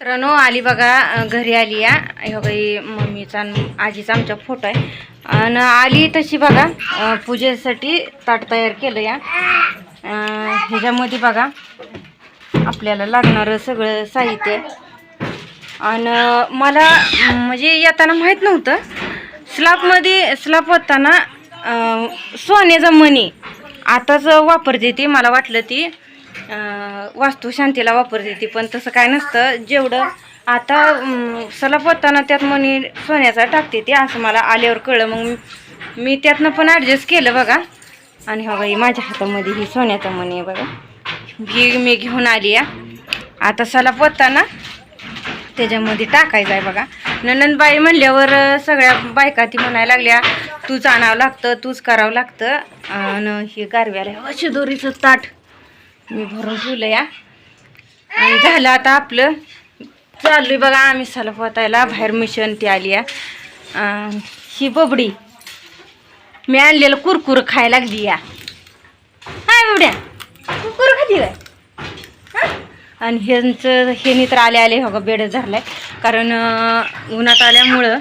मित्रांनो आली बघा घरी आली या. ह्यो बाई मम्मीचा आजीचा आमचा फोटो आहे. आणि आली तशी बघा पूजेसाठी ताट तयार केलं या. ह्याच्यामध्ये बघा आपल्याला लागणारं सगळं साहित्य. आणि मला म्हणजे येताना माहीत नव्हतं. स्लाबमध्ये स्लाब होताना सोन्याचा मणी. आताच वापरते ती मला वाटलं ती. वास्तू वास्तुशांतीला वापरते ती पण तसं काय नसतं. जेवढं आता अं, होताना त्यात मणी सोन्याचा टाकते ती असं मला आल्यावर कळलं. मग मी- त्यातनं पण ॲडजस्ट केलं बघा. आणि हो बाई माझ्या हातामध्ये ही सोन्याचा मणी आहे बघा. ही मी घेऊन आली आहे. आता सलाब होताना त्याच्यामध्ये टाकायचं आहे बघा. नंदनबाई म्हणल्यावर सगळ्या बायका ती म्हणायला लागल्या तूच आणावं लागतं तूच करावं लागतं. आणि हे गारव्याला अशी दोरीचं ताट मी भरून ठेवलं या. आणि झालं आता आपलं. चाललोय बघा आम्ही सलप पोतायला बाहेर मिशन ती आली या. ही बबडी. मी आणलेलं कुरकुर खायला लागली या. हाय बबड्या कुरकुर खाली काय आणि ह्यांचं हे तर आले आले हो बेड झालाय. कारण उन्हात आल्यामुळं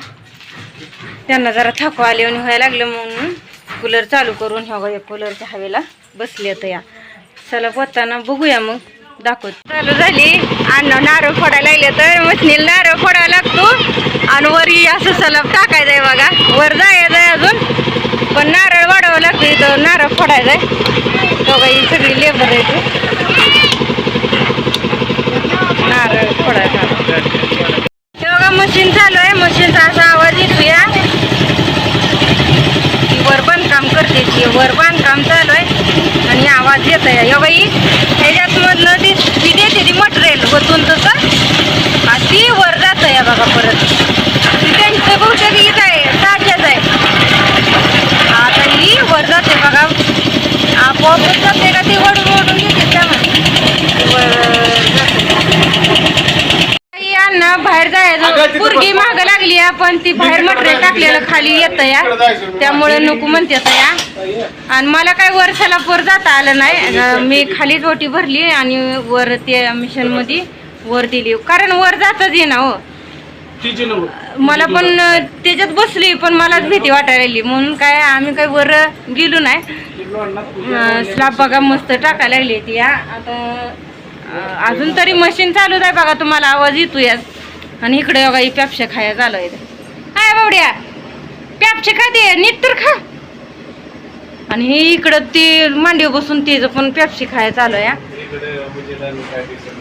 त्यांना जरा थकवा आले आणि व्हायला लागलं म्हणून कूलर चालू करून ह्या बघा कूलरच्या हवेला बसले तर या. चला पोताना बघूया मग. दाखवत. चालू झाली. अन्न नारळ फोडायला लागले तर मशनीला नारळ फोडायला लागतो. आणि वरी असं सलब टाकायचं आहे बघा. वर जायचं आहे अजून. पण नारळ वाढवावं लागतं इथं. नारळ फोडायचं आहे. बघा ही सगळी लेबर आहे इथं. नारळ फोडायचा हे बघा मशीन चालू आहे मशीनचा असा आवाज येतो या ती वर बांधकाम करते ती वर बांधकाम चालू आहे आणि येत आहे या बाई ह्याच्यात मधनं ती ती देते ती मटेरियल वतून तसं. आणि ती वर जात आहे बघा परत. ती त्यांचं बहुतेक हीच आहे साच्याच आहे. आता ही वर जाते बघा. आपोआपच जाते का ती वर वडून येते त्यामध्ये वर जाते यांना बाहेर जायचं. पुरगी महाग लागली पण ती बाहेर मटेरियल टाकलेलं खाली येतं या. त्यामुळे नको म्हणते या. आणि मला काय वर वर जाता आलं नाही. मी खालीच ओटी भरली आणि वर ते मिशनमध्ये वर दिली. कारण वर जातच ये ना हो. मला पण त्याच्यात बसली पण मलाच भीती वाटायला लागली. म्हणून काय आम्ही काय वर गेलो नाही. स्लाब बघा मस्त टाकायला लागली ती या. आता अजून तरी मशीन चालूच आहे बघा तुम्हाला. आवाज येतो या आणि इकडे बघा ही पॅपशे खाया झालं आहे बावड्या पॅपशे खा दे नीट तर खा. आणि हे इकडं ते मांडीवर बसून तिचं पण पॅपशी खाया चालू आहे